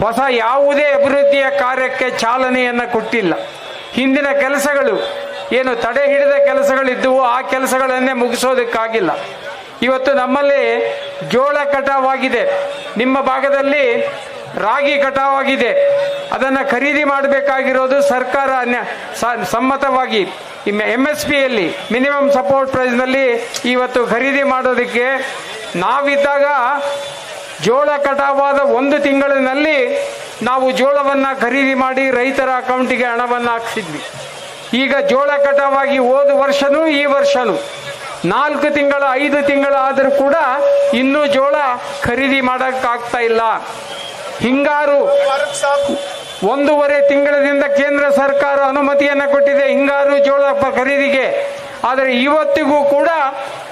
ಹೊಸ ಯಾವುದೇ ಅಭಿವೃದ್ಧಿಯ ಕಾರ್ಯಕ್ಕೆ ಚಾಲನೆಯನ್ನು ಕೊಟ್ಟಿಲ್ಲ. ಹಿಂದಿನ ಕೆಲಸಗಳು, ಏನು ತಡೆ ಹಿಡಿದ ಕೆಲಸಗಳಿದ್ದವು ಆ ಕೆಲಸಗಳನ್ನೇ ಮುಗಿಸೋದಕ್ಕಾಗಿಲ್ಲ. ಇವತ್ತು ನಮ್ಮಲ್ಲಿ ಜೋಳ ಕಟಾವಾಗಿದೆ. ನಿಮ್ಮ ಭಾಗದಲ್ಲಿ ರಾಗಿ ಕಟಾವಾಗಿದೆ. ಅದನ್ನು ಖರೀದಿ ಮಾಡಬೇಕಾಗಿರೋದು ಸರ್ಕಾರ ಸಮ್ಮತವಾಗಿ. ಎಂ ಎಸ್ ಪಿಯಲ್ಲಿ ಮಿನಿಮಮ್ ಸಪೋರ್ಟ್ ಪ್ರೈಸ್ನಲ್ಲಿ ಇವತ್ತು ಖರೀದಿ ಮಾಡೋದಕ್ಕೆ ನಾವಿದ್ದಾಗ ಜೋಳ ಕಟಾವಾದ ಒಂದು ತಿಂಗಳಿನಲ್ಲಿ ನಾವು ಜೋಳವನ್ನು ಖರೀದಿ ಮಾಡಿ ರೈತರ ಅಕೌಂಟಿಗೆ ಹಣವನ್ನು ಹಾಕ್ಸಿದ್ವಿ. ಈಗ ಜೋಳ ಕಟಾವಾಗಿ ಹೋದ ವರ್ಷನೂ ಈ ವರ್ಷನೂ. ನಾಲ್ಕು ತಿಂಗಳ, ಐದು ತಿಂಗಳ ಆದರೂ ಕೂಡ ಇನ್ನೂ ಜೋಳ ಖರೀದಿ ಮಾಡೋಕ್ಕಾಗ್ತಾ ಇಲ್ಲ. ಹಿಂಗಾರು ಒಂದೂವರೆ ತಿಂಗಳದಿಂದ ಕೇಂದ್ರ ಸರ್ಕಾರ ಅನುಮತಿಯನ್ನು ಕೊಟ್ಟಿದೆ. ಹಿಂಗಾರು ಜೋಳ ಖರೀದಿಗೆ. ಆದರೆ ಇವತ್ತಿಗೂ ಕೂಡ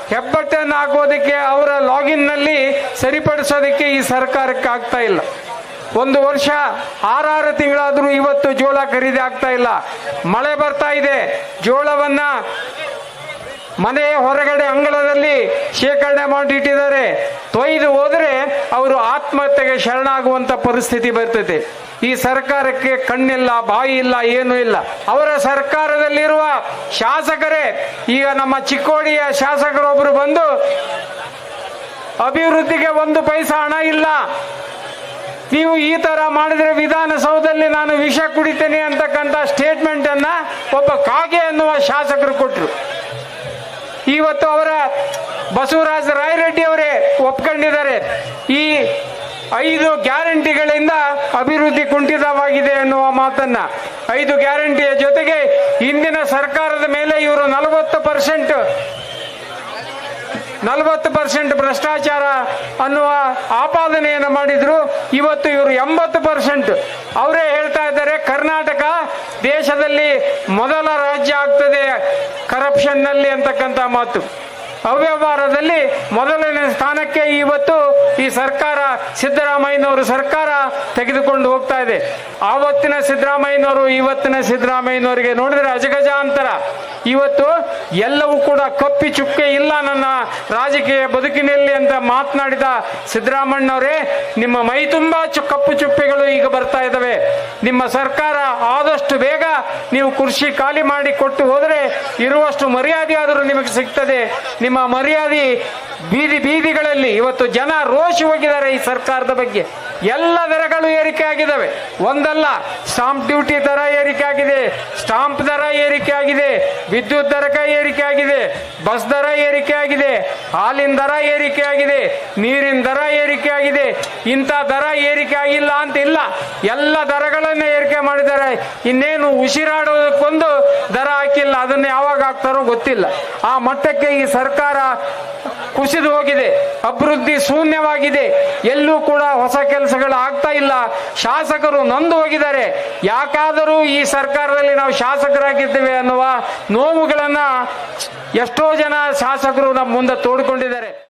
ಹೆಬ್ಬಟ್ಟನ್ನು ಹಾಕೋದಕ್ಕೆ ಅವರ ಲಾಗಿನ್ನಲ್ಲಿ ಸರಿಪಡಿಸೋದಕ್ಕೆ ಈ ಸರ್ಕಾರಕ್ಕೆ ಆಗ್ತಾ ಇಲ್ಲ. ಒಂದು ವರ್ಷ ಆರಾರು ತಿಂಗಳಾದರೂ ಇವತ್ತು ಜೋಳ ಖರೀದಿ ಆಗ್ತಾ ಇಲ್ಲ. ಮಳೆ ಬರ್ತಾ ಇದೆ. ಜೋಳವನ್ನ ಮನೆಯ ಹೊರಗಡೆ ಅಂಗಳದಲ್ಲಿ ಶೇಖರಣೆ ಮಾಡಿಟ್ಟಿದ್ದಾರೆ ತೊಯ್ದು ಹೋದರೆ ಅವರು ಆತ್ಮಹತ್ಯೆಗೆ ಶರಣಾಗುವಂಥ ಪರಿಸ್ಥಿತಿ ಬರ್ತದೆ ಈ ಸರ್ಕಾರಕ್ಕೆ ಕಣ್ಣಿಲ್ಲ ಬಾಯಿ ಇಲ್ಲ ಏನೂ ಇಲ್ಲ. ಅವರ ಸರ್ಕಾರದಲ್ಲಿರುವ ಶಾಸಕರೇ, ಈಗ ನಮ್ಮ ಚಿಕ್ಕೋಡಿಯ ಶಾಸಕರೊಬ್ಬರು ಬಂದು ಅಭಿವೃದ್ಧಿಗೆ ಒಂದು ಪೈಸಾ ಹಣ ಇಲ್ಲ. ನೀವು ಈ ತರ ಮಾಡಿದ್ರೆ ವಿಧಾನಸೌಧದಲ್ಲಿ ನಾನು ವಿಷ ಕುಡಿತೇನೆ ಅಂತಕ್ಕಂಥ ಸ್ಟೇಟ್ಮೆಂಟ್ ಅನ್ನ ಒಬ್ಬ ಕಾಗೆ ಅನ್ನುವ ಶಾಸಕರು ಕೊಟ್ಟರು ಇವತ್ತು ಅವರ ಬಸವರಾಜ ರಾಯರೆಡ್ಡಿ ಅವರೇ ಒಪ್ಕೊಂಡಿದ್ದಾರೆ. ಈ ಐದು ಗ್ಯಾರಂಟಿಗಳಿಂದ ಅಭಿವೃದ್ಧಿ ಕುಂಠಿತವಾಗಿದೆ ಎನ್ನುವ ಮಾತನ್ನ. ಐದು ಗ್ಯಾರಂಟಿಯ ಜೊತೆಗೆ ಹಿಂದಿನ ಸರ್ಕಾರದ ಮೇಲೆ ಇವರು ನಲವತ್ತು ಪರ್ಸೆಂಟ್ ನಲವತ್ತು ಪರ್ಸೆಂಟ್ ಭ್ರಷ್ಟಾಚಾರ ಅನ್ನುವ ಆಪಾದನೆಯನ್ನು ಮಾಡಿದ್ರು. ಇವತ್ತು ಇವರು ಎಂಬತ್ತು ಪರ್ಸೆಂಟ್. ಅವರೇ ಹೇಳ್ತಾ ಇದ್ದಾರೆ, ಕರ್ನಾಟಕ ದೇಶದಲ್ಲಿ ಮೊದಲ ರಾಜ್ಯ ಆಗ್ತದೆ ಕರಪ್ಷನ್ನಲ್ಲಿ ಅಂತಕ್ಕಂಥ ಮಾತು. ಅವ್ಯವಹಾರದಲ್ಲಿ ಮೊದಲನೇ ಸ್ಥಾನಕ್ಕೆ ಇವತ್ತು ಈ ಸರ್ಕಾರ ಸಿದ್ದರಾಮಯ್ಯನವರು ಸರ್ಕಾರ ತೆಗೆದುಕೊಂಡು ಹೋಗ್ತಾ ಇದೆ. ಆವತ್ತಿನ ಸಿದ್ದರಾಮಯ್ಯನವರು, ಇವತ್ತಿನ ಸಿದ್ದರಾಮಯ್ಯನವರಿಗೆ ನೋಡಿದ್ರೆ ಅಜಗಜಾಂತರ. ಇವತ್ತು ಎಲ್ಲವೂ ಕೂಡ ಕಪ್ಪಿ ಚುಕ್ಕೆ ಇಲ್ಲ ನನ್ನ ರಾಜಕೀಯ ಬದುಕಿನಲ್ಲಿ ಅಂತ ಮಾತನಾಡಿದ ಸಿದ್ದರಾಮಣ್ಣವರೇ ನಿಮ್ಮ ಮೈ ತುಂಬಾ ಕಪ್ಪು ಚುಪ್ಪೆಗಳು ಈಗ ಬರ್ತಾ ಇದ್ದಾವೆ. ನಿಮ್ಮ ಸರ್ಕಾರ ಆದಷ್ಟು ಬೇಗ ನೀವು ಕೃಷಿ ಖಾಲಿ ಮಾಡಿ ಕೊಟ್ಟು ಹೋದರೆ ಇರುವಷ್ಟು ಮರ್ಯಾದೆ ಆದರೂ ನಿಮಗೆ ಸಿಗ್ತದೆ. ನಿಮ್ಮ ಮರ್ಯಾದೆ ಬೀದಿ ಬೀದಿಗಳಲ್ಲಿ ಇವತ್ತು ಜನ ರೋಷಿ ಹೋಗಿದ್ದಾರೆ ಈ ಸರ್ಕಾರದ ಬಗ್ಗೆ. ಎಲ್ಲ ದರಗಳು ಏರಿಕೆ ಆಗಿದ್ದಾವೆ. ಒಂದಲ್ಲ ಸ್ಟಾಂಪ್ ಡ್ಯೂಟಿ ದರ ಏರಿಕೆ ಆಗಿದೆ ಸ್ಟಾಂಪ್ ದರ ಏರಿಕೆ ಆಗಿದೆ, ವಿದ್ಯುತ್ ದರಕ ಏರಿಕೆ ಆಗಿದೆ ಬಸ್ ದರ ಏರಿಕೆ ಆಗಿದೆ, ಹಾಲಿನ ದರ ಏರಿಕೆ ಆಗಿದೆ, ನೀರಿನ ದರ ಏರಿಕೆ ಆಗಿದೆ, ಇಂಥ ದರ ಏರಿಕೆ ಆಗಿಲ್ಲ ಅಂತ ಇಲ್ಲ. ಎಲ್ಲ ದರಗಳನ್ನ ಏರಿಕೆ ಮಾಡಿದ್ದಾರೆ. ಇನ್ನೇನು ಉಸಿರಾಡೋದಕ್ಕೊಂದು ದರ ಹಾಕಿಲ್ಲ, ಅದನ್ನು ಯಾವಾಗ ಹಾಕ್ತಾರೋ ಗೊತ್ತಿಲ್ಲ. ಆ ಮಟ್ಟಕ್ಕೆ ಈ ಸರ್ಕಾರ ಕುಸಿದು ಹೋಗಿದೆ. ಅಭಿವೃದ್ಧಿ ಶೂನ್ಯವಾಗಿದೆ. ಎಲ್ಲೂ ಕೂಡ ಹೊಸ ಕೆಲಸಗಳು ಆಗ್ತಾ ಇಲ್ಲ. ಶಾಸಕರು ನೊಂದು ಹೋಗಿದ್ದಾರೆ. ಯಾಕಾದರೂ ಈ ಸರ್ಕಾರದಲ್ಲಿ ನಾವು ಶಾಸಕರಾಗಿದ್ದೇವೆ ಅನ್ನುವ ನೋವುಗಳನ್ನ ಎಷ್ಟೋ ಜನ ಶಾಸಕರು ನಮ್ಮ ಮುಂದೆ ತೋಡ್ಕೊಂಡಿದ್ದಾರೆ.